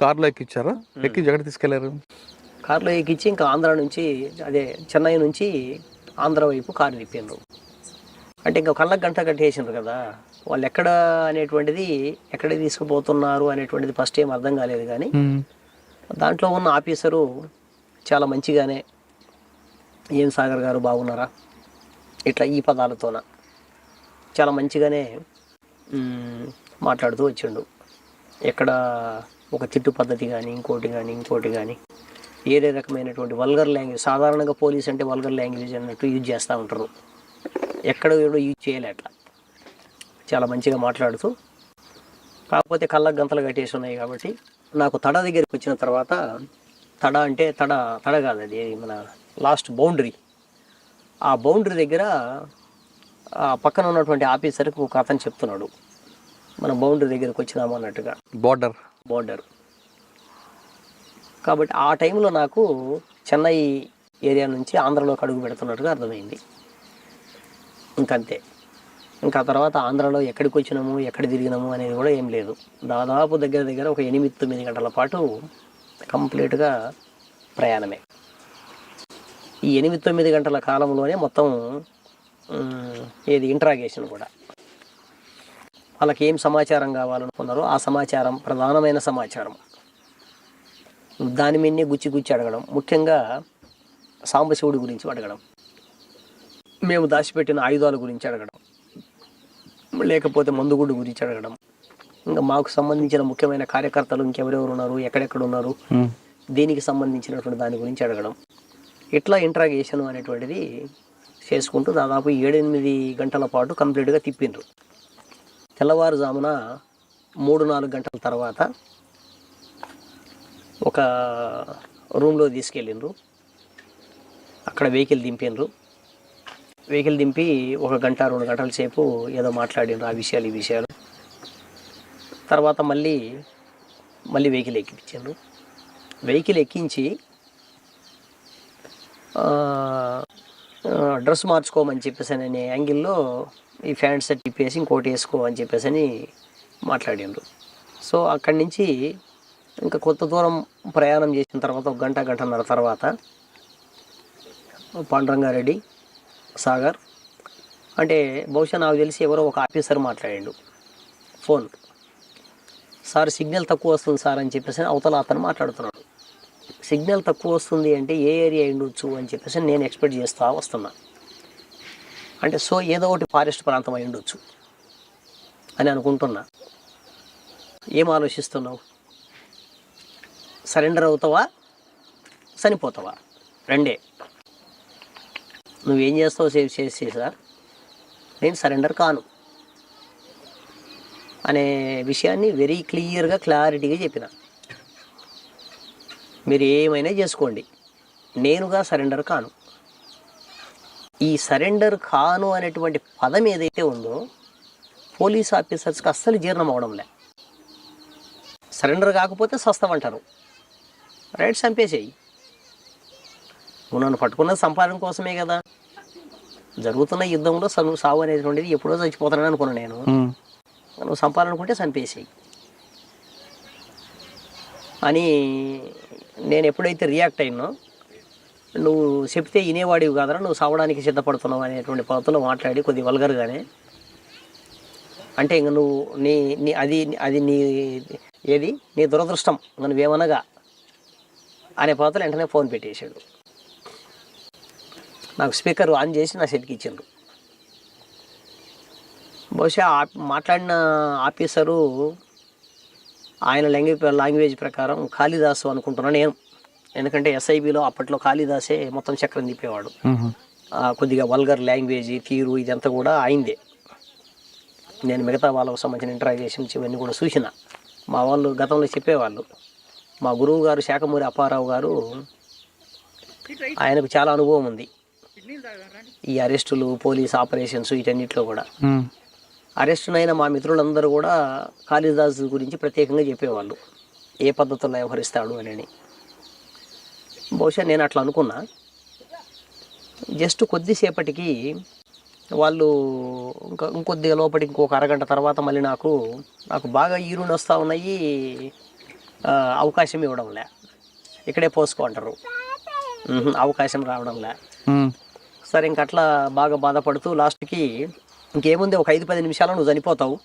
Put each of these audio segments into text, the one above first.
కార్లో ఎక్కిచ్చారా? ఎక్కించి ఎక్కడ తీసుకెళ్ళారు. కారులో ఎక్కించి ఇంకా ఆంధ్ర నుంచి అదే చెన్నై నుంచి ఆంధ్ర వైపు కారు తిప్పిండ్రు అంటే ఇంకా కళ్ళకు గంట కట్టేసిండ్రు కదా. వాళ్ళు ఎక్కడ అనేటువంటిది ఎక్కడ తీసుకుపోతున్నారు అనేటువంటిది ఫస్ట్ ఏం అర్థం కాలేదు కానీ. దాంట్లో ఉన్న ఆఫీసరు చాలా మంచిగానే ఏం సాగర్ గారు బాగున్నారా? ఇట్లా ఈ పదాలతోన చాలా మంచిగానే మాట్లాడుతూ వచ్చిండు. ఎక్కడ ఒక తిట్టు పద్ధతి కానీ ఇంకోటి కానీ ఇంకోటి కానీ ఏదే రకమైనటువంటి వల్గర్ లాంగ్వేజ్ సాధారణంగా పోలీస్ అంటే వల్గర్ లాంగ్వేజ్ అన్నట్టు యూజ్ చేస్తూ ఉంటారు. ఎక్కడ ఎవడో యూజ్ చేయలే అట్లా. చాలా మంచిగా మాట్లాడుతూ కాకపోతే కళ్ళకు గంతలు కట్టేసి ఉన్నాయి కాబట్టి నాకు తడ దగ్గరికి వచ్చిన తర్వాత తడ అంటే తడ తడ కాదు అది మన లాస్ట్ బౌండరీ. ఆ బౌండరీ దగ్గర ఆ పక్కన ఉన్నటువంటి ఆఫీసర్కి ఒక అతను చెప్తున్నాడు. మన బౌండరీ దగ్గరికి వచ్చినాము అన్నట్టుగా. బార్డర్. బోర్డర్ కాబట్టి ఆ టైంలో నాకు చెన్నై ఏరియా నుంచి ఆంధ్రలోకి అడుగు పెడుతున్నట్టుగా అర్థమైంది. ఇంకంతే. ఇంకా తర్వాత ఆంధ్రలో ఎక్కడికి వచ్చినాము ఎక్కడ తిరిగినాము అనేది కూడా ఏం లేదు. దాదాపు దగ్గర దగ్గర ఒక ఎనిమిది తొమ్మిది గంటల పాటు కంప్లీట్గా ప్రయాణమే. ఈ ఎనిమిది తొమ్మిది గంటల కాలంలోనే మొత్తం ఏది ఇంట్రాగేషన్ కూడా. వాళ్ళకి ఏం సమాచారం కావాలనుకున్నారో ఆ సమాచారం ప్రధానమైన సమాచారం. దాని మీదనే గుచ్చి గుచ్చి అడగడం. ముఖ్యంగా సాంబశివుడి గురించి అడగడం. మేము దాచిపెట్టిన ఆయుధాల గురించి అడగడం. లేకపోతే మందుగుడ్డు గురించి అడగడం. ఇంకా మాకు సంబంధించిన ముఖ్యమైన కార్యకర్తలు ఇంకెవరెవరు ఉన్నారు ఎక్కడెక్కడ ఉన్నారు దీనికి సంబంధించినటువంటి దాని గురించి అడగడం. ఇట్లా ఇంట్రాగేషన్ అనేటువంటిది చేసుకుంటూ దాదాపు ఏడెనిమిది గంటల పాటు కంప్లీట్గా తిప్పిండ్రు తెల్లవారుజామున మూడు నాలుగు గంటల తర్వాత ఒక రూమ్లో తీసుకెళ్ళిండ్రు. అక్కడ వెహికల్ దింపిండ్రు. వెహికల్ దింపి ఒక గంట రెండు గంటల సేపు ఏదో మాట్లాడిండ్రు ఆ విషయాలు ఈ విషయాలు. తర్వాత మళ్ళీ మళ్ళీ వెహికల్ ఎక్కించిండ్రు. వెహికల్ ఎక్కించి డ్రెస్ మార్చుకోమని చెప్పేసి అనే యాంగిల్లో ఈ ప్యాంట్ సెట్ ఇప్పేసి ఇంకోటి వేసుకో అని చెప్పేసి అని మాట్లాడిండ్రు. సో అక్కడి నుంచి ఇంకా కొత్త దూరం ప్రయాణం చేసిన తర్వాత ఒక గంట గంటన్నర తర్వాత పాండురంగారెడ్డి సాగర్ అంటే బహుశా నాకు తెలిసి ఎవరో ఒక ఆఫీసర్ మాట్లాడిండు ఫోన్. సార్ సిగ్నల్ తక్కువ వస్తుంది సార్ అని చెప్పేసి అవతల అతను మాట్లాడుతున్నాడు. సిగ్నల్ తక్కువ వస్తుంది అంటే ఏ ఏరియా ఉండొచ్చు అని చెప్పేసి నేను ఎక్స్పెక్ట్ చేస్తూ వస్తున్నా. అంటే సో ఏదో ఒకటి ఫారెస్ట్ ప్రాంతం అయి ఉండొచ్చు అని అనుకుంటున్నా. ఏం ఆలోచిస్తున్నావు? సరెండర్ అవుతావా? చనిపోతావా? రెండే. నువ్వేం చేస్తావు సేవ్ చేసి సార్ నేను సరెండర్ కాను. అనే విషయాన్ని వెరీ క్లియర్గా క్లారిటీగా చెప్పిన. మీరు ఏమైనా చేసుకోండి. నేనుగా సరెండర్ కాను. ఈ సరెండర్ కాను అనేటువంటి పదం ఏదైతే ఉందో పోలీస్ ఆఫీసర్స్కి అస్సలు జీర్ణం అవడంలే సరెండర్ కాకపోతే సస్తామంటారు రైట్ చంపేసేయి. నువ్వు నన్ను పట్టుకున్నది సంపాదన కోసమే కదా. జరుగుతున్న యుద్ధంలో సను సావు అనేటువంటిది ఎప్పుడో చచ్చిపోతానని అనుకున్నాను నేను. నువ్వు సంపాలనుకుంటే చంపేసేయి. అని నేను ఎప్పుడైతే రియాక్ట్ అయినో నువ్వు చెప్తే వినేవాడివి కాదరా నువ్వు సావడానికి సిద్ధపడుతున్నావు అనేటువంటి పద్ధతిలో మాట్లాడి కొద్ది వల్గర్గానే. అంటే ఇంక నువ్వు నీ నీ అది అది నీ ఏది? నీ దురదృష్టం ఇంక నువ్వేమనగా అనే పద్ధతిలో వెంటనే ఫోన్ పెట్టేశాడు. నాకు స్పీకర్ ఆన్ చేసి నా చేతికి ఇచ్చిండ్రు బహుశా ఆ- మాట్లాడిన ఆఫీసరు ఆయన లాంగ్వేజ్ లాంగ్వేజ్ ప్రకారం కాళిదాసు అనుకుంటున్నాను నేను. ఎందుకంటే ఎస్ఐబిలో అప్పట్లో కాళిదాసే మొత్తం చక్రం తిప్పేవాడు. కొద్దిగా వల్గర్ లాంగ్వేజ్ తీరు ఇదంతా కూడా అయిందే. నేను మిగతా వాళ్ళకు సంబంధించిన ఇంటరాగేషన్స్ ఇవన్నీ కూడా చూసిన. మా వాళ్ళు గతంలో చెప్పేవాళ్ళు. మా గురువు గారు శాఖమూరి అప్పారావు గారు ఆయనకు చాలా అనుభవం ఉంది. ఈ అరెస్టులు పోలీస్ ఆపరేషన్స్ వీటన్నిటిలో కూడా. అరెస్టునైన మా మిత్రులందరూ కూడా కాళిదాసు గురించి ప్రత్యేకంగా చెప్పేవాళ్ళు. ఏ పద్ధతుల్లో వ్యవహరిస్తాడు అని. బహుశా నేను అట్లా అనుకున్నా. జస్ట్ కొద్దిసేపటికి వాళ్ళు ఇంకా ఇంకొద్దిగా లోపలికి ఇంకొక అరగంట తర్వాత మళ్ళీ నాకు నాకు బాగా ఈరుని వస్తూ ఉన్నాయి. అవకాశం ఇవ్వడంలే ఇక్కడే పోసుకో అంటారు ఉహు, అవకాశం రావడంలే. సరే ఇంక అట్లా బాగా బాధపడుతూ లాస్ట్కి ఇంకేముంది ఒక ఐదు పది నిమిషాలు నువ్వు చనిపోతావు.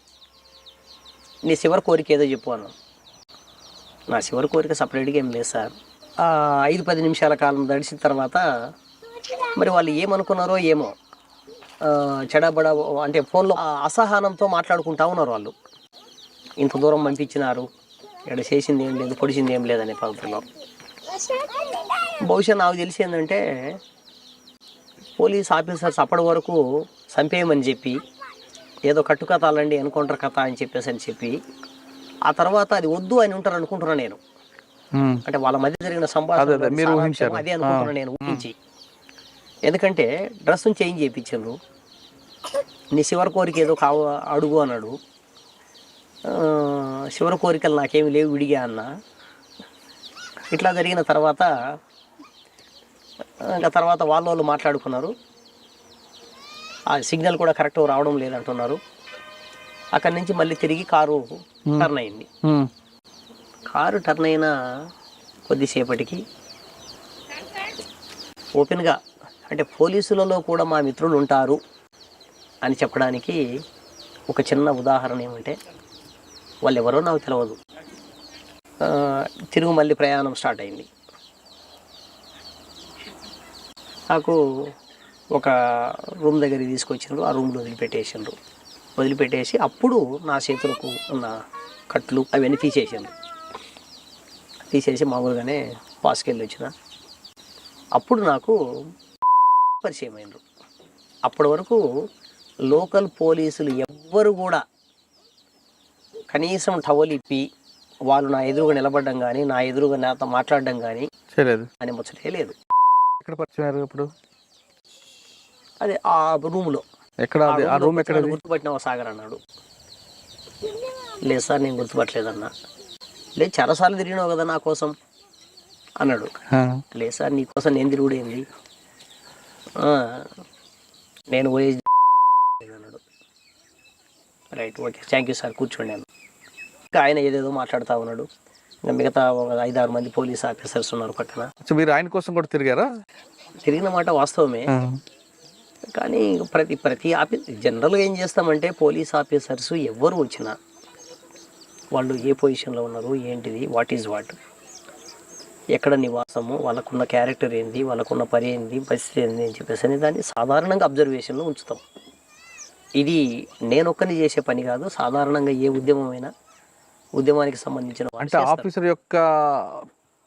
నీ చివరి కోరిక ఏదో చెప్పు అన్న నా చివరి కోరిక సపరేట్గా ఏం లేదు సార్. ఐదు పది నిమిషాల కాలం గడిచిన తర్వాత మరి వాళ్ళు ఏమనుకున్నారో ఏమో చెడబడ అంటే ఫోన్లో అసహనంతో మాట్లాడుకుంటా ఉన్నారు వాళ్ళు. ఇంత దూరం పంపించినారు ఇక్కడ చేసింది ఏం లేదు పొడిచింది ఏం లేదనే పద్ధతిలో. బహుశా నాకు తెలిసి ఏంటంటే పోలీస్ ఆఫీసర్స్ అప్పటి వరకు చంపేయమని చెప్పి ఏదో కట్టుకథాలండి అలాంటి ఎన్కౌంటర్ కథ అని చెప్పేసి అని చెప్పి ఆ తర్వాత అది వద్దు అని ఉంటారు అనుకుంటున్నాను నేను. అంటే వాళ్ళ మధ్య జరిగిన సంభాషణ అదే, మీరు ఊహించారు. అదే అనుకుంటున్నా నేను ఊహించి. ఎందుకంటే డ్రెస్ చేంజ్ చేయించారు నీ చివరి కోరిక ఏదో కావ అడుగు అన్నాడు. ఆ, చివరి కోరికలు నాకేమి లేవు విడిగా అన్న. ఇట్లా జరిగిన తర్వాత ఇంకా తర్వాత వాళ్ళ వాళ్ళు మాట్లాడుకున్నారు. ఆ సిగ్నల్ కూడా కరెక్ట్ రావడం లేదంటున్నారు. అక్కడి నుంచి మళ్ళీ తిరిగి కారు టర్న్ అయింది. కారు టర్న్ అయిన కొద్దిసేపటికి ఓపెన్గా అంటే పోలీసులలో కూడా మా మిత్రులు ఉంటారు అని చెప్పడానికి ఒక చిన్న ఉదాహరణ ఏమంటే వాళ్ళు ఎవరో నాకు తెలియదు తిరుగు మళ్ళీ ప్రయాణం స్టార్ట్ అయింది. నాకు ఒక రూమ్ దగ్గరికి తీసుకొచ్చిండ్రు ఆ రూమ్లో వదిలిపెట్టేసిండ్రు. వదిలిపెట్టేసి అప్పుడు నా చేతులకు ఉన్న కట్లు అవన్నీ తీసేసిండ్రు. తీసేసి మామూలుగానే పాస్కెళ్ళి వచ్చిన. అప్పుడు నాకు పరిచయం అయినరు అప్పటి వరకు లోకల్ పోలీసులు ఎవ్వరు కూడా కనీసం టవల్ ఇప్పి వాళ్ళు నా ఎదురుగా నిలబడడం కానీ నా ఎదురుగా నాతో మాట్లాడడం కానీ చేయలేదు. అని ముచ్చటే లేదు. ఎక్కడ పరిచయం ఇప్పుడు? అదే ఆ రూమ్లో. ఎక్కడ అది? ఆ రూమ్ ఎక్కడ గుర్తుపట్టినావా సాగర్ అన్నాడు. లేదు సార్ నేను గుర్తుపట్టలేదన్నా. లేదు చాలాసార్లు తిరిగినావు కదా నా కోసం అన్నాడు. లేదు సార్ నీకోసం నేను తిరుగుడేంది ఆ, నేను పోయి అన్నాడు. Right okay thank you sir కూర్చోండి ఇంకా ఆయన ఏదేదో మాట్లాడుతూ ఉన్నాడు. ఇంకా మిగతా ఒక ఐదారు మంది పోలీస్ ఆఫీసర్స్ ఉన్నారు పక్కన. మీరు ఆయన కోసం కూడా తిరిగారా? తిరిగిన మాట వాస్తవమే. కానీ ప్రతి ప్రతి ఆఫీ జనరల్గా ఏం చేస్తామంటే పోలీస్ ఆఫీసర్స్ ఎవరు వచ్చినా వాళ్ళు ఏ పొజిషన్లో ఉన్నారు ఏంటిది వాట్ ఈజ్ వాట్ ఎక్కడ నివాసము వాళ్ళకున్న క్యారెక్టర్ ఏంది వాళ్ళకున్న పని ఏంది పరిస్థితి ఏంది అని చెప్పేసి అని దాన్ని సాధారణంగా అబ్జర్వేషన్లో ఉంచుతాం. ఇది నేను ఒక్కని చేసే పని కాదు సాధారణంగా ఏ ఉద్యమమైనా ఉద్యమానికి సంబంధించిన అంటే. ఆఫీసర్ యొక్క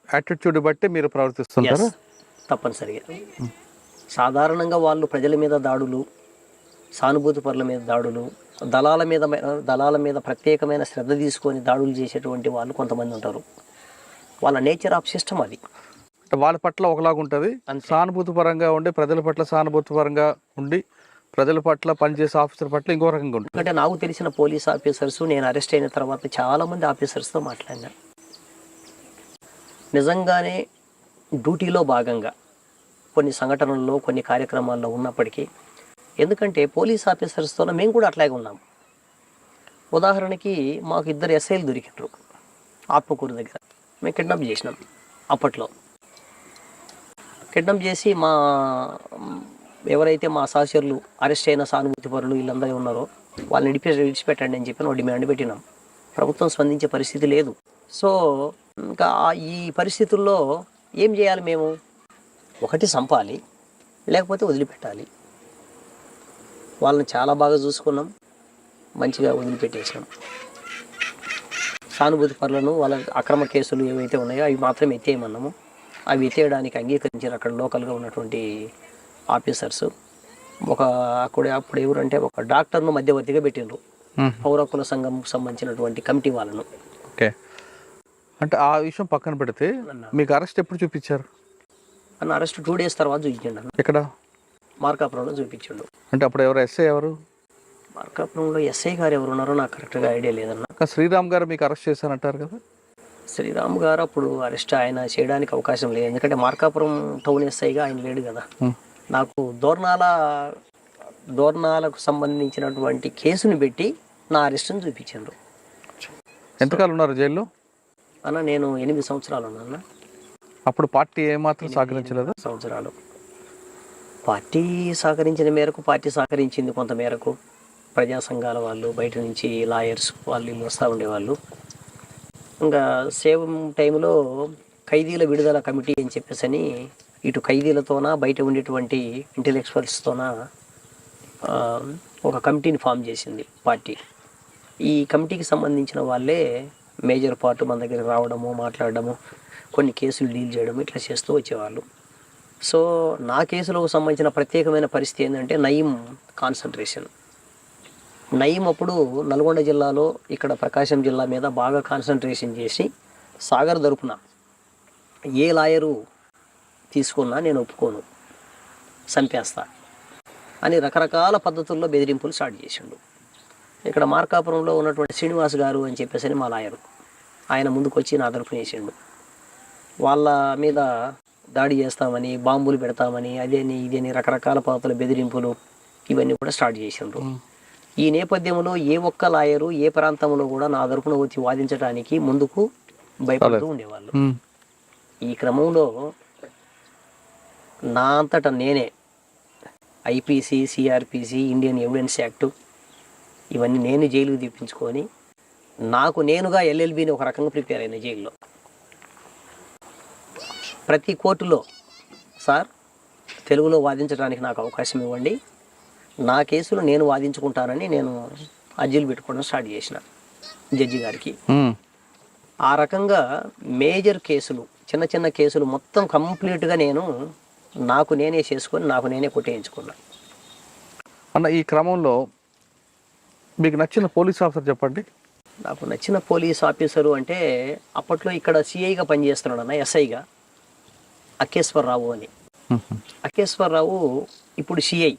యాటిట్యూడ్ బట్టి మీరు ప్రవర్తిస్తుంటారా? Yes, తప్పనిసరిగా. సాధారణంగా వాళ్ళు ప్రజల మీద దాడులు సానుభూతి పరుల మీద దాడులు దళాల మీద దళాల మీద ప్రత్యేకమైన శ్రద్ధ తీసుకొని దాడులు చేసేటువంటి వాళ్ళు కొంతమంది ఉంటారు. వాళ్ళ నేచర్ ఆఫ్ సిస్టమ్ అది. అంటే వాళ్ళ పట్ల ఒకలాగా ఉంటుంది. సానుభూతి పరంగా ఉండి ప్రజల పట్ల సానుభూతి పరంగా ఉండి ప్రజల పట్ల పనిచేసే ఆఫీసర్ పట్ల ఇంకో రకంగా ఉంటుంది. ఎందుకంటే నాకు తెలిసిన పోలీస్ ఆఫీసర్స్ నేను అరెస్ట్ అయిన తర్వాత చాలామంది ఆఫీసర్స్తో మాట్లాడినా. నిజంగానే డ్యూటీలో భాగంగా కొన్ని సంఘటనల్లో కొన్ని కార్యక్రమాల్లో ఉన్నప్పటికీ ఎందుకంటే పోలీస్ ఆఫీసర్స్తో మేము కూడా అట్లాగే ఉన్నాం. ఉదాహరణకి మాకు ఇద్దరు ఎస్ఐలు దొరికినారు ఆత్మకూరు దగ్గర. మేము కిడ్నాప్ చేసినాం అప్పట్లో. కిడ్నాప్ చేసి మా ఎవరైతే మా సహచరులు అరెస్ట్ అయిన సానుభూతి పరులు వీళ్ళందరూ ఉన్నారో వాళ్ళని విడిపి విడిచిపెట్టండి అని చెప్పి ఒక డిమాండ్ పెట్టినాం. ప్రభుత్వం స్పందించే పరిస్థితి లేదు. సో ఇంకా ఈ పరిస్థితుల్లో ఏం చేయాలి మేము? ఒకటి చంపాలి లేకపోతే వదిలిపెట్టాలి. వాళ్ళని చాలా బాగా చూసుకున్నాం. మంచిగా వదిలిపెట్టేసినాం సానుభూతి పరులను వాళ్ళ అక్రమ కేసులు ఏవైతే ఉన్నాయో అవి మాత్రం ఎత్తేయమన్నాము. అవి ఎత్తేయడానికి అంగీకరించారు అక్కడ లోకల్గా ఉన్నటువంటి ఆఫీసర్స్. ఒక అక్కడ అప్పుడు ఎవరంటే ఒక డాక్టర్ను మధ్యవర్తిగా పెట్టిండ్రు. మ్మ్. పౌర హక్కుల సంఘంకు సంబంధించినటువంటి కమిటీ వాళ్ళను. ఓకే. అంటే ఆ విషయం పక్కన పెడితే మీకు అరెస్ట్ ఎప్పుడు చూపించారు? అన్న అరెస్ట్ టూ డేస్ తర్వాత చూపించండి ఎక్కడ? మార్కాపురంలో చూపించండు. అంటే అప్పుడు ఎవరు ఎస్ఐ ఎవరు? మార్కాపురంలో ఎస్ఐ గారు ఎవరు ఉన్నారో నాకు కరెక్ట్గా ఐడియా లేదన్న. శ్రీరామ్ గారు మీకు అరెస్ట్ చేశారంటారు కదా? శ్రీరామ్ గారు అప్పుడు అరెస్ట్ ఆయన చేయడానికి అవకాశం లేదు. ఎందుకంటే మార్కాపురం టౌన్ ఎస్ఐగా ఆయన లేడు కదా. నాకు దోర్నాల దోర్నాలకు సంబంధించినటువంటి కేసుని పెట్టి నా అరెస్ట్ని చూపించారు ఎంతకాలం ఉన్నారు జైల్లో? అన్న నేను ఎనిమిది సంవత్సరాలు ఉన్నాను అప్పుడు పార్టీ ఏమాత్రం సహకరించలేదు? సంవత్సరాలు. పార్టీ సహకరించిన మేరకు పార్టీ సహకరించింది కొంత మేరకు ప్రజా సంఘాల వాళ్ళు బయట నుంచి లాయర్స్ వాళ్ళు వీళ్ళు వస్తూ ఉండేవాళ్ళు. ఇంకా సేమ్ టైంలో ఖైదీల విడుదల కమిటీ అని చెప్పేసి అని ఇటు ఖైదీలతోన బయట ఉండేటువంటి ఇంటెలెక్చువల్స్తోన ఒక కమిటీని ఫామ్ చేసింది పార్టీ. ఈ కమిటీకి సంబంధించిన వాళ్ళే మేజర్ పార్ట్ మన దగ్గర రావడము మాట్లాడడము కొన్ని కేసులు డీల్ చేయడము ఇట్లా చేస్తూ వచ్చేవాళ్ళు. సో నా కేసులకు సంబంధించిన ప్రత్యేకమైన పరిస్థితి ఏంటంటే నయీం కాన్సన్ట్రేషన్. నయీం అప్పుడు నల్గొండ జిల్లాలో ఇక్కడ ప్రకాశం జిల్లా మీద బాగా కాన్సన్ట్రేషన్ చేసి సాగర్ తరపున ఏ లాయరు తీసుకున్నా నేను ఒప్పుకోను చంపేస్తా అని రకరకాల పద్ధతుల్లో బెదిరింపులు స్టార్ట్ చేసిండు. ఇక్కడ మార్కాపురంలో ఉన్నటువంటి శ్రీనివాస్ గారు అని చెప్పేసి అని మా లాయరు ఆయన ముందుకు వచ్చి నా తరపున వేసిండు. వాళ్ళ మీద దాడి చేస్తామని బాంబులు పెడతామని అదేని ఇదేని రకరకాల పద్ధతుల బెదిరింపులు ఇవన్నీ కూడా స్టార్ట్ చేసిండ్రు. ఈ నేపథ్యంలో ఏ ఒక్క లాయరు ఏ ప్రాంతంలో కూడా నా తరపున వచ్చి వాదించడానికి ముందుకు భయపడుతూ ఉండేవాళ్ళు. ఈ క్రమంలో నా అంతటా నేనే IPC CrPC Indian evidence act ఇవన్నీ నేను జైలుకు తెప్పించుకొని నాకు నేనుగా ఎల్ఎల్బిని ఒక రకంగా ప్రిపేర్ అయిన జైల్లో. ప్రతి కోర్టులో సార్ తెలుగులో వాదించడానికి నాకు అవకాశం ఇవ్వండి. నా కేసులు నేను వాదించుకుంటానని నేను అర్జీలు పెట్టుకోవడం స్టార్ట్ చేసిన జడ్జి గారికి. ఆ రకంగా మేజర్ కేసులు చిన్న చిన్న కేసులు మొత్తం కంప్లీట్గా నేను నాకు నేనే చేసుకొని నాకు నేనే కొట్టేయించుకున్నా అన్న ఈ క్రమంలో మీకు నచ్చిన పోలీస్ ఆఫీసర్ చెప్పండి. నాకు నచ్చిన పోలీస్ ఆఫీసరు అంటే అప్పట్లో ఇక్కడ సిఐగా పనిచేస్తున్నాడు అన్న ఎస్ఐగా అఖేశ్వరరావు అని. అఖేశ్వరరావు ఇప్పుడు సిఐ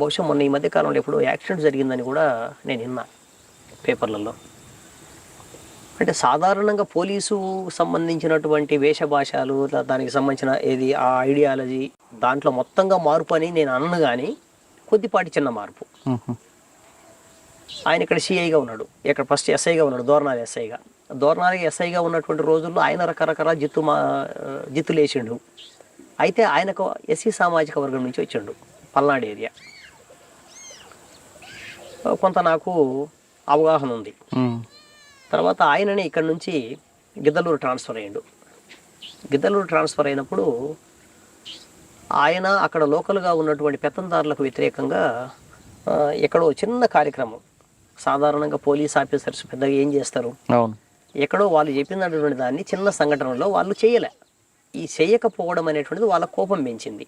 బహుశా మొన్న ఈ మధ్య కాలంలో ఎప్పుడో యాక్సిడెంట్ జరిగిందని కూడా నేను విన్నా పేపర్లలో. అంటే సాధారణంగా పోలీసు సంబంధించినటువంటి వేషభాషలు దానికి సంబంధించిన ఏది ఆ ఐడియాలజీ దాంట్లో మొత్తంగా మార్పు అని నేను అన్ను కానీ కొద్దిపాటి చిన్న మార్పు. ఆయన ఇక్కడ సిఐగా ఉన్నాడు. ఇక్కడ ఫస్ట్ ఎస్ఐగా ఉన్నాడు దోర్నాలి ఎస్ఐగా దోర్నాలి ఎస్ఐగా ఉన్నటువంటి రోజుల్లో ఆయన రకరకాల జిత్తు మా జిత్తులు వేసిండు. అయితే ఆయనకు ఎస్సీ సామాజిక వర్గం నుంచి వచ్చిండు పల్నాడు ఏరియా. కొంత నాకు అవగాహన ఉంది. తర్వాత ఆయననే ఇక్కడ నుంచి గిద్దలూరు ట్రాన్స్ఫర్ అయ్యిండు. గిద్దలూరు ట్రాన్స్ఫర్ అయినప్పుడు ఆయన అక్కడ లోకల్గా ఉన్నటువంటి పెత్తందారులకు వ్యతిరేకంగా ఎక్కడో చిన్న కార్యక్రమం. సాధారణంగా పోలీస్ ఆఫీసర్స్ పెద్దగా ఏం చేస్తారు? అవును. ఎక్కడో వాళ్ళు చెప్పినటువంటి దాన్ని చిన్న సంఘటనలో వాళ్ళు చేయలే. ఈ చేయకపోవడం అనేటువంటిది వాళ్ళ కోపం పెంచింది.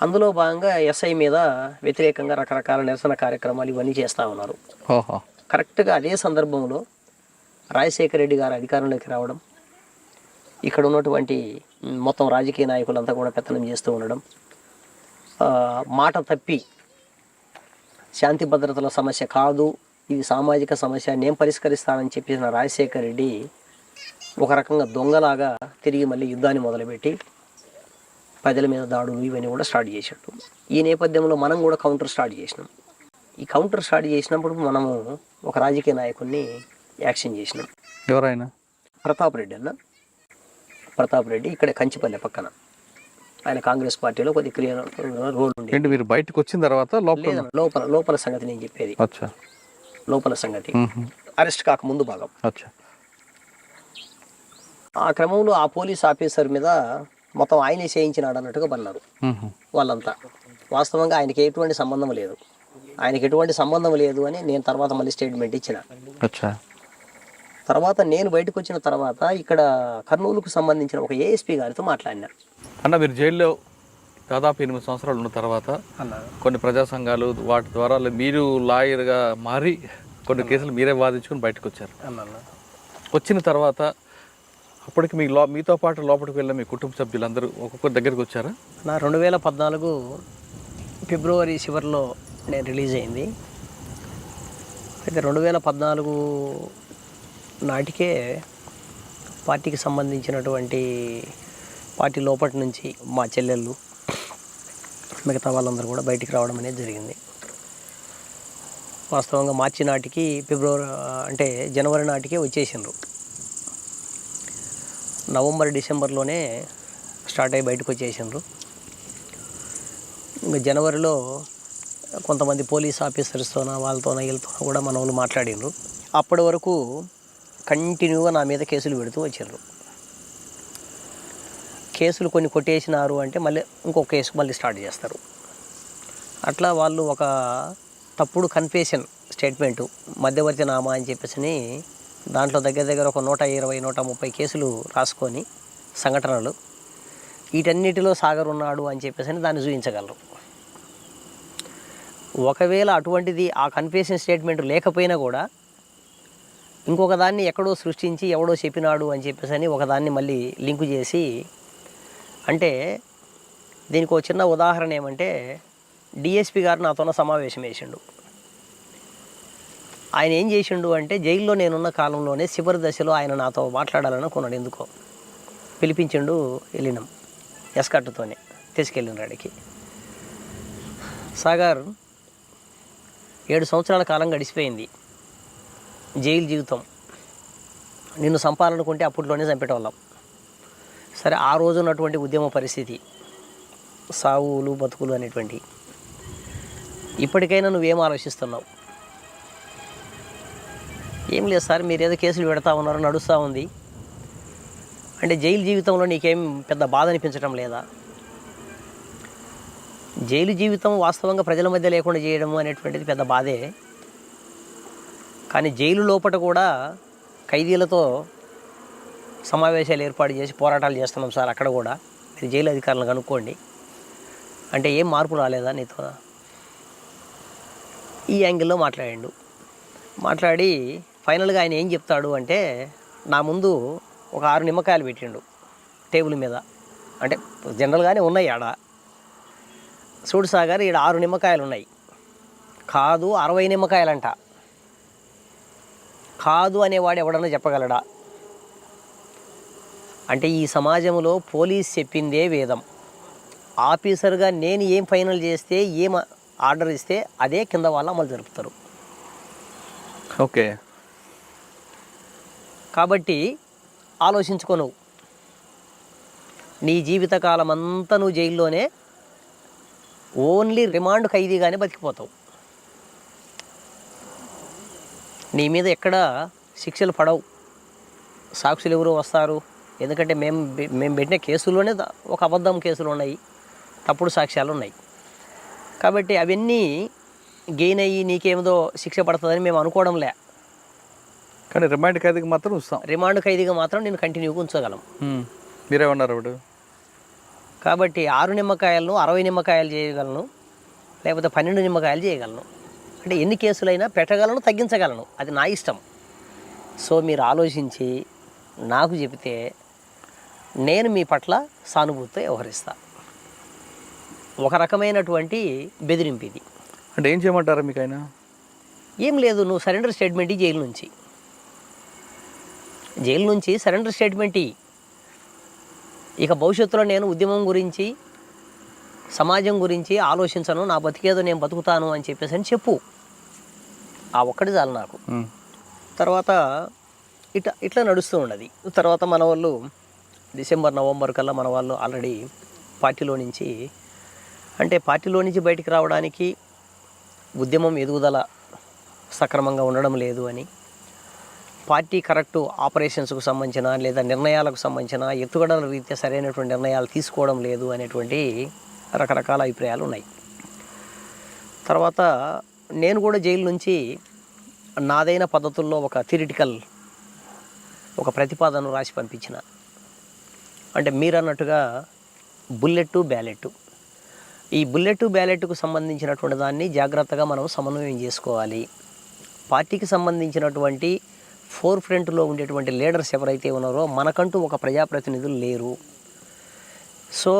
అందులో భాగంగా ఎస్ఐ మీద వ్యతిరేకంగా రకరకాల నిరసన కార్యక్రమాలు ఇవన్నీ చేస్తూ ఉన్నారు. కరెక్ట్గా అదే సందర్భంలో రాజశేఖర రెడ్డి గారు అధికారంలోకి రావడం ఇక్కడ ఉన్నటువంటి మొత్తం రాజకీయ నాయకులంతా కూడా పెత్తనం చేస్తూ ఉండడం మాట తప్పి శాంతి భద్రతల సమస్య కాదు ఇది సామాజిక సమస్య నేను పరిష్కరిస్తానని చెప్పేసిన రాజశేఖర రెడ్డి ఒక రకంగా దొంగలాగా తిరిగి మళ్ళీ యుద్ధాన్ని మొదలుపెట్టి ప్రజల మీద దాడులు ఇవన్నీ కూడా స్టార్ట్ చేసాడు ఈ నేపథ్యంలో మనం కూడా కౌంటర్ స్టార్ట్ చేసినాం. ఈ కౌంటర్ స్టార్ట్ చేసినప్పుడు మనము ఒక రాజకీయ నాయకుడిని యాక్షన్ చేసినాం. ఎవరైనా? ప్రతాప్ రెడ్డి అన్న. ప్రతాప్ రెడ్డి ఇక్కడ కంచిపల్లె పక్కన. ఆయన కాంగ్రెస్ పార్టీలో కొద్ది క్లియర్ రోల్ ఉండే. ఏంటి మీరు బయటకు వచ్చిన తర్వాత లోపల లోపల లోపల సంగతి నేను చెప్పేది. లోపల సంగతి. అరెస్ట్ కాక ముందు భాగం. అచ్చా. ఆ క్రమంలో ఆ పోలీస్ ఆఫీసర్ మీద మొత్తం ఆయనే చేయించినాడు అన్నట్టుగా పన్నారు. వాళ్ళంతా. వాస్తవంగా ఆయనకి ఎటువంటి సంబంధం లేదు. ఆయనకి ఎటువంటి సంబంధం లేదు అని నేను తర్వాత మళ్ళీ స్టేట్మెంట్ ఇచ్చిన. అచ్చా. తర్వాత నేను బయటకు వచ్చిన తర్వాత ఇక్కడ కర్నూలుకు సంబంధించిన ఒక ఏఎస్పీ గారితో మాట్లాడినా. అన్న మీరు జైల్లో దాదాపు ఎనిమిది సంవత్సరాలు ఉన్న తర్వాత కొన్ని ప్రజా సంఘాలు వాటి ద్వారా మీరు లాయర్గా మారి కొన్ని కేసులు మీరే వాదించుకొని బయటకు వచ్చారు. వచ్చిన తర్వాత అప్పటికి మీ లో మీతో పాటు లోపలికి వెళ్ళిన మీ కుటుంబ సభ్యులందరూ ఒక్కొక్కరి దగ్గరికి వచ్చారా? నా రెండు వేల పద్నాలుగు ఫిబ్రవరి చివరిలో నేను రిలీజ్ అయింది. అయితే రెండు వేల పద్నాలుగు నాటికే పార్టీకి సంబంధించినటువంటి పార్టీ లోపటి నుంచి మా చెల్లెళ్ళు మిగతా వాళ్ళందరూ కూడా బయటికి రావడం అనేది జరిగింది. వాస్తవంగా మార్చి నాటికి ఫిబ్రవరి అంటే జనవరి నాటికి వచ్చేసిండ్రు. నవంబర్ డిసెంబర్లోనే స్టార్ట్ అయ్యి బయటకు వచ్చేసిండ్రు. ఇంకా జనవరిలో కొంతమంది పోలీస్ ఆఫీసర్స్తోన వాళ్ళతోన వీళ్ళతోన కూడా మన వాళ్ళు మాట్లాడిండ్రు. అప్పటి వరకు కంటిన్యూగా నా మీద కేసులు పెడుతూ వచ్చారు కేసులు కొన్ని కొట్టేసినారు అంటే మళ్ళీ ఇంకో కేసు మళ్ళీ స్టార్ట్ చేస్తారు. అట్లా వాళ్ళు ఒక తప్పుడు కన్ఫెషన్ స్టేట్మెంటు మధ్యవర్తి నామా అని చెప్పేసి దాంట్లో దగ్గర దగ్గర ఒక నూట ఇరవై నూట ముప్పై కేసులు రాసుకొని సంఘటనలు వీటన్నిటిలో సాగర్ ఉన్నాడు అని చెప్పేసి దాన్ని చూపించగలరు ఒకవేళ అటువంటిది ఆ కన్ఫ్యూషన్ స్టేట్మెంట్ లేకపోయినా కూడా ఇంకొక దాన్ని ఎక్కడో సృష్టించి ఎవడో చెప్పినాడు అని చెప్పేసి అని ఒకదాన్ని మళ్ళీ లింకు చేసి అంటే దీనికి ఒక చిన్న ఉదాహరణ ఏమంటే డిఎస్పి గారు నాతోన సమావేశం వేసిండు. ఆయన ఏం చేసిండు అంటే జైల్లో నేనున్న కాలంలోనే చివరి దశలో ఆయన నాతో మాట్లాడాలనుకున్నాడు ఎందుకో. పిలిపించిండు వెళ్ళినాం ఎస్కట్టుతోనే తీసుకెళ్ళిన అడికి సాగర్ ఏడు సంవత్సరాల కాలం గడిచిపోయింది. జైలు జీవితం. నిన్ను చంపాలనుకుంటే అప్పట్లోనే చంపేటోళ్ళం. సరే ఆ రోజు ఉన్నటువంటి ఉద్యమ పరిస్థితి సావులు బతుకులు అనేటువంటి. ఇప్పటికైనా నువ్వేం ఆలోచిస్తున్నావు? ఏం లేదు సార్ మీరు ఏదో కేసులు పెడతా ఉన్నారు నడుస్తూ ఉంది. అంటే జైలు జీవితంలో నీకేం పెద్ద బాధ అనిపించడం లేదా? జైలు జీవితం వాస్తవంగా ప్రజల మధ్య లేకుండా చేయడం అనేటువంటిది పెద్ద బాధే. కానీ జైలు లోపల కూడా ఖైదీలతో సమావేశాలు ఏర్పాటు చేసి పోరాటాలు చేస్తున్నాం సార్ అక్కడ కూడా. మీరు జైలు అధికారులను కనుక్కోండి. అంటే ఏం మార్పు రాలేదా నీతో? ఈ యాంగిల్లో మాట్లాడిండు. మాట్లాడి ఫైనల్గా ఆయన ఏం చెప్తాడు అంటే నా ముందు ఒక ఆరు నిమ్మకాయలు పెట్టిండు టేబుల్ మీద. అంటే జనరల్గానే ఉన్నాయి ఆడ. చూడు సాగర్ ఈడ ఆరు నిమ్మకాయలు ఉన్నాయి. కాదు అరవై నిమ్మకాయలంట. కాదు అనేవాడు ఎవడన్నా చెప్పగలడా? అంటే ఈ సమాజంలో పోలీస్ చెప్పిందే వేదం. ఆఫీసర్గా నేను ఏం ఫైనల్ చేస్తే ఏం ఆర్డర్ ఇస్తే అదే కింద వాళ్ళ అమలు జరుపుతారు. ఓకే. కాబట్టి ఆలోచించుకో నువ్వు. నీ జీవితకాలం అంతా నువ్వు జైల్లోనే ఓన్లీ రిమాండ్ ఖైదీగానే బతికిపోతావు. నీ మీద ఎక్కడ శిక్షలు పడవు. సాక్షులు ఎవరు వస్తారు? ఎందుకంటే మేము మేము పెట్టిన కేసుల్లోనే ఒక అబద్ధం కేసులు ఉన్నాయి తప్పుడు సాక్ష్యాలు ఉన్నాయి కాబట్టి అవన్నీ గెయిన్ అయ్యి నీకేమిదో శిక్ష పడుతుందని మేము అనుకోవడంలే కానీ రిమైండ్ ఖైదీకి మాత్రం ఇస్తాం. రిమాండ్ ఖైదీగా మాత్రం నేను కంటిన్యూగా ఉంచగలం. మీరేమన్నారు ఇప్పుడు? కాబట్టి ఆరు నిమ్మకాయలను అరవై నిమ్మకాయలు చేయగలను లేకపోతే పన్నెండు నిమ్మకాయలు చేయగలను. అంటే ఎన్ని కేసులైనా పెట్టగలను తగ్గించగలను. అది నా ఇష్టం. సో మీరు ఆలోచించి నాకు చెబితే నేను మీ పట్ల సానుభూతితో వ్యవహరిస్తా. ఒక రకమైనటువంటి బెదిరింపు ఇది అంటే ఏం చేయమంటారా మీకు ఆయన ఏం లేదు నువ్వు సరెండర్ స్టేట్మెంట్ జైలు నుంచి. జైలు నుంచి సరెండర్ స్టేట్మెంట్ ఇక భవిష్యత్తులో నేను ఉద్యమం గురించి సమాజం గురించి ఆలోచించను నా బతికేదో నేను బతుకుతాను అని చెప్పేసి అని చెప్పు. ఆ ఒక్కటి చాలు నాకు. తర్వాత ఇట్లా ఇట్లా నడుస్తూ ఉన్నది. తర్వాత మన వాళ్ళు డిసెంబర్ నవంబర్ కల్లా మన వాళ్ళు ఆల్రెడీ పార్టీలో నుంచి అంటే పార్టీలో నుంచి బయటికి రావడానికి ఉద్యమం ఎదుగుదల సక్రమంగా ఉండడం లేదు అని పార్టీ కరెక్ట్ ఆపరేషన్స్కు సంబంధించిన లేదా నిర్ణయాలకు సంబంధించిన ఎత్తుగడల రీత్యా సరైనటువంటి నిర్ణయాలు తీసుకోవడం లేదు అనేటువంటి రకరకాల అభిప్రాయాలు ఉన్నాయి. తర్వాత నేను కూడా జైలు నుంచి నాదైన పద్ధతుల్లో ఒక థిరిటికల్ ఒక ప్రతిపాదన రాసి పంపించిన. అంటే మీరు అన్నట్టుగా బుల్లెట్ బ్యాలెట్ ఈ బుల్లెట్ బ్యాలెట్కు సంబంధించినటువంటి దాన్ని జాగ్రత్తగా మనం సమన్వయం చేసుకోవాలి. పార్టీకి సంబంధించినటువంటి ఫోర్ ఫ్రంట్లో ఉండేటువంటి లీడర్స్ ఎవరైతే ఉన్నారో మనకంటూ ఒక ప్రజాప్రతినిధులు లేరు. సో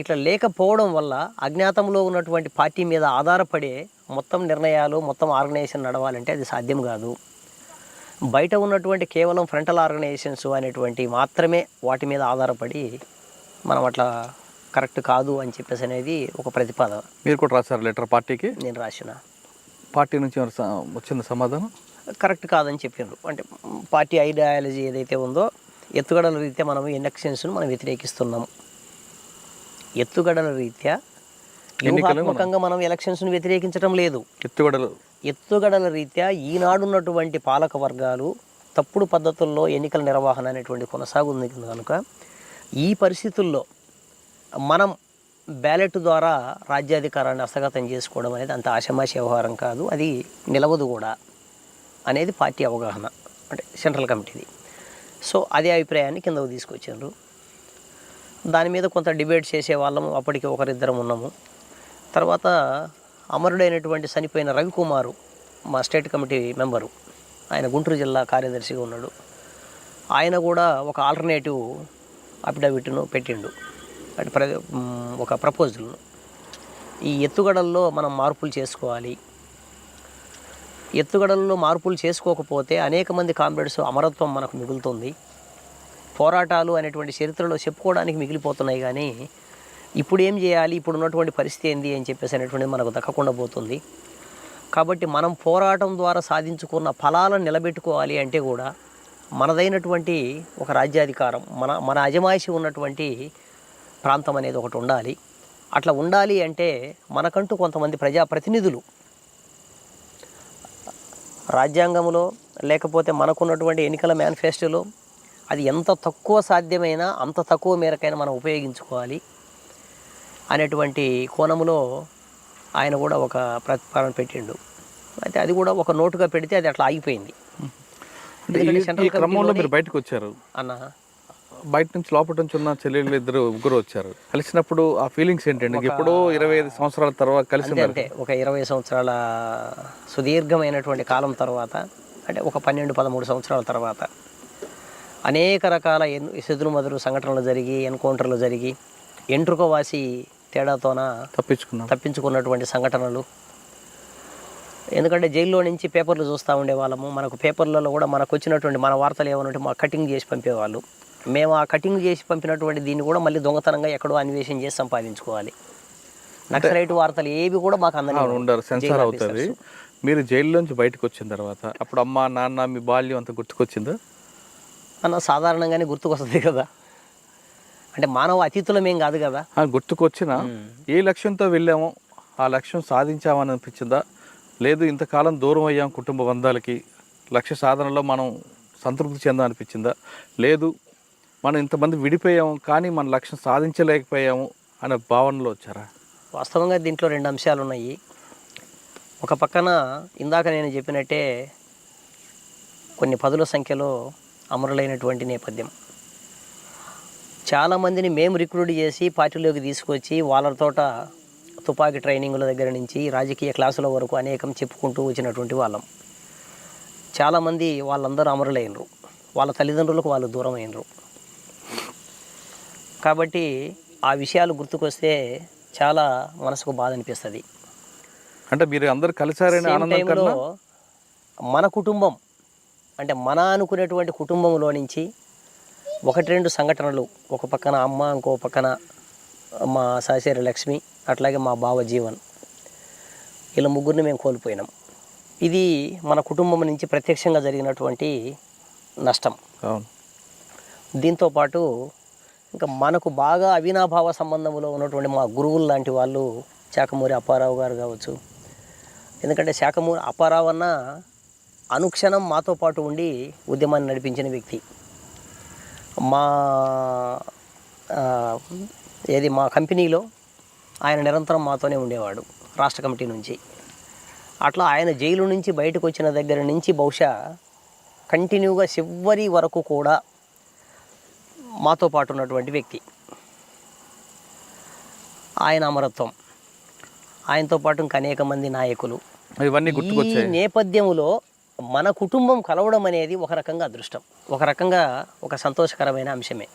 ఇట్లా లేకపోవడం వల్ల అజ్ఞాతంలో ఉన్నటువంటి పార్టీ మీద ఆధారపడే మొత్తం నిర్ణయాలు మొత్తం ఆర్గనైజేషన్ నడవాలంటే అది సాధ్యం కాదు. బయట ఉన్నటువంటి కేవలం ఫ్రంటల్ ఆర్గనైజేషన్స్ అనేటువంటి మాత్రమే వాటి మీద ఆధారపడి మనం అట్లా కరెక్ట్ కాదు అని చెప్పేసి అనేది ఒక ప్రతిపాదన. మీరు కూడా రాశారు లెటర్ పార్టీకి? నేను రాసిన. పార్టీ నుంచి వచ్చింది సమాధానం? కరెక్ట్ కాదని చెప్పిండ్రు అంటే పార్టీ ఐడియాలజీ ఏదైతే ఉందో ఎత్తుగడల రీత్యా మనం ఎలక్షన్స్ను మనం వ్యతిరేకిస్తున్నాం ఎత్తుగడల రీత్యా వ్యూహాత్మకంగా మనం ఎలక్షన్స్ను వ్యతిరేకించడం లేదు. ఎత్తుగడలు ఎత్తుగడల రీత్యా ఈనాడున్నటువంటి పాలక వర్గాలు తప్పుడు పద్ధతుల్లో ఎన్నికల నిర్వహణ అనేటువంటి కొనసాగుంది కనుక. ఈ పరిస్థితుల్లో మనం బ్యాలెట్ ద్వారా రాజ్యాధికారాన్ని హస్తగతం చేసుకోవడం అనేది అంత ఆషమాషి వ్యవహారం కాదు. అది నిలవదు కూడా అనేది పార్టీ అవగాహన అంటే సెంట్రల్ కమిటీది. సో అదే అభిప్రాయాన్ని కిందకు తీసుకొచ్చారు. దాని మీద కొంత డిబేట్ చేసే వాళ్ళము అప్పటికి ఒకరిద్దరం ఉన్నాము. తర్వాత అమరుడైనటువంటి చనిపోయిన రవికుమారు మా స్టేట్ కమిటీ మెంబరు. ఆయన గుంటూరు జిల్లా కార్యదర్శిగా ఉన్నాడు. ఆయన కూడా ఒక ఆల్టర్నేటివ్ అఫిడవిట్ను పెట్టిండు. అంటే ప్ర ఒక ప్రపోజల్ను. ఈ ఎత్తుగడల్లో మనం మార్పులు చేసుకోవాలి. ఎత్తుగడల్లో మార్పులు చేసుకోకపోతే అనేక మంది కామ్రేడ్స్ అమరత్వం మనకు మిగులుతుంది. పోరాటాలు అనేటువంటి చరిత్రలో చెప్పుకోవడానికి మిగిలిపోతున్నాయి కానీ ఇప్పుడు ఏం చేయాలి? ఇప్పుడు ఉన్నటువంటి పరిస్థితి ఏంది? అని చెప్పేసి అనేటువంటిది మనకు దక్కకుండా పోతుంది. కాబట్టి మనం పోరాటం ద్వారా సాధించుకున్న ఫలాలను నిలబెట్టుకోవాలి అంటే కూడా మనదైనటువంటి ఒక రాజ్యాధికారం మన మన అజమాయిషి ఉన్నటువంటి ప్రాంతం అనేది ఒకటి ఉండాలి. అట్లా ఉండాలి అంటే మనకంటూ కొంతమంది ప్రజాప్రతినిధులు రాజ్యాంగంలో లేకపోతే మనకున్నటువంటి ఎన్నికల మేనిఫెస్టోలో అది ఎంత తక్కువ సాధ్యమైనా అంత తక్కువ మేరకైనా మనం ఉపయోగించుకోవాలి. అనేటువంటి కోణంలో ఆయన కూడా ఒక ప్రతిపాదన పెట్టిండు. అయితే అది కూడా ఒక నోటుగా పెడితే అది అట్లా ఆగిపోయింది. ఈ- క్రమంలో మీరు బయటకు వచ్చారు. అన్న. బయట నుంచి లోపల నుంచి ఉన్న చెల్లెళ్ళు ఇద్దరు ముగ్గురు వచ్చారు. కలిసినప్పుడు ఆ ఫీలింగ్స్ ఏంటండి ఎప్పుడో ఇరవై ఐదు సంవత్సరాల తర్వాత కలిసి అంటే ఒక ఇరవై సంవత్సరాల సుదీర్ఘమైనటువంటి కాలం తర్వాత అంటే ఒక పన్నెండు పదమూడు సంవత్సరాల తర్వాత అనేక రకాల ఎన్ సెదురు మదురు సంఘటనలు జరిగి ఎన్కౌంటర్లు జరిగి ఎంట్రుకవాసి తేడాతోన తప్పించుకున్నాం. తప్పించుకున్నటువంటి సంఘటనలు? ఎందుకంటే జైల్లో నుంచి పేపర్లు చూస్తూ ఉండేవాళ్ళము. మనకు పేపర్లలో కూడా మనకు వచ్చినటువంటి మన వార్తలు ఏమనంటే మా కటింగ్ చేసి పంపేవాళ్ళు. మేము ఆ కటింగ్ చేసి పంపినటువంటి దీన్ని కూడా మళ్ళీ దొంగతనంగా ఎక్కడో అన్వేషణ చేసి సంపాదించుకోవాలి. నక్సలైట్ వార్తలు ఏవి కూడా మాకు అవును, ఉండరు. సెన్సార్ అవుతుంది. మీరు జైల్లోంచి బయటకు వచ్చిన తర్వాత అప్పుడు అమ్మ నాన్న మీ బాల్యం అంత గుర్తుకొచ్చిందా? అన్న సాధారణంగానే గుర్తుకొస్తుంది కదా. అంటే మానవ అతిథులం ఏం కాదు కదా? గుర్తుకొచ్చిన ఏ లక్ష్యంతో వెళ్ళామో ఆ లక్ష్యం సాధించామని అనిపించిందా లేదు ఇంతకాలం దూరం అయ్యాం కుటుంబ బంధాలకి లక్ష్య సాధనలో మనం సంతృప్తి చెందా అనిపించిందా లేదు మనం ఇంతమంది విడిపోయాము కానీ మన లక్ష్యం సాధించలేకపోయాము అనే భావనలో వచ్చారా? వాస్తవంగా దీంట్లో రెండు అంశాలు ఉన్నాయి ఒక పక్కన ఇందాక నేను చెప్పినట్టే కొన్ని పదుల సంఖ్యలో అమరులైనటువంటి నేపథ్యం. చాలామందిని మేము రిక్రూట్ చేసి పార్టీలోకి తీసుకొచ్చి వాళ్ళతోట తుపాకీ ట్రైనింగుల దగ్గర నుంచి రాజకీయ క్లాసుల వరకు అనేకం చెప్పుకుంటూ వచ్చినటువంటి వాళ్ళం. చాలామంది వాళ్ళందరూ అమరులైనరు. వాళ్ళ తల్లిదండ్రులకు వాళ్ళు దూరం అయినరు కాబట్టి ఆ విషయాలు గుర్తుకొస్తే చాలా మనసుకు బాధ అనిపిస్తుంది. అంటే మీరు అందరు కలిసారనే టైంలో మన కుటుంబం అంటే మన అనుకునేటువంటి కుటుంబంలో నుంచి ఒకటి రెండు సంఘటనలు. ఒక పక్కన అమ్మ ఇంకో పక్కన మా సాసేరి లక్ష్మి అట్లాగే మా బావ జీవన్. ఇలా ముగ్గురిని మేము కోల్పోయినాం. ఇది మన కుటుంబం నుంచి ప్రత్యక్షంగా జరిగినటువంటి నష్టం. అవును. దీంతో పాటు ఇంకా మనకు బాగా అవినాభావ సంబంధంలో ఉన్నటువంటి మా గురువులు లాంటి వాళ్ళు శాఖమూరి అప్పారావు గారు కావచ్చు. ఎందుకంటే శాఖమూరి అప్పారావు అన్న అనుక్షణం మాతో పాటు ఉండి ఉద్యమాన్ని నడిపించిన వ్యక్తి. మా ఏది మా కంపెనీలో ఆయన నిరంతరం మాతోనే ఉండేవాడు రాష్ట్ర కమిటీ నుంచి. అట్లా ఆయన జైలు నుంచి బయటకు వచ్చిన దగ్గర నుంచి బహుశా కంటిన్యూగా చివరి వరకు కూడా మాతో పాటు ఉన్నటువంటి వ్యక్తి. ఆయన అమరత్వం. ఆయనతో పాటు ఇంకా అనేక మంది నాయకులు. ఇవన్నీ ఈ గుర్తుకొచ్చాయి నేపథ్యంలో మన కుటుంబం కలవడం అనేది ఒక రకంగా అదృష్టం. ఒక రకంగా ఒక సంతోషకరమైన అంశమే.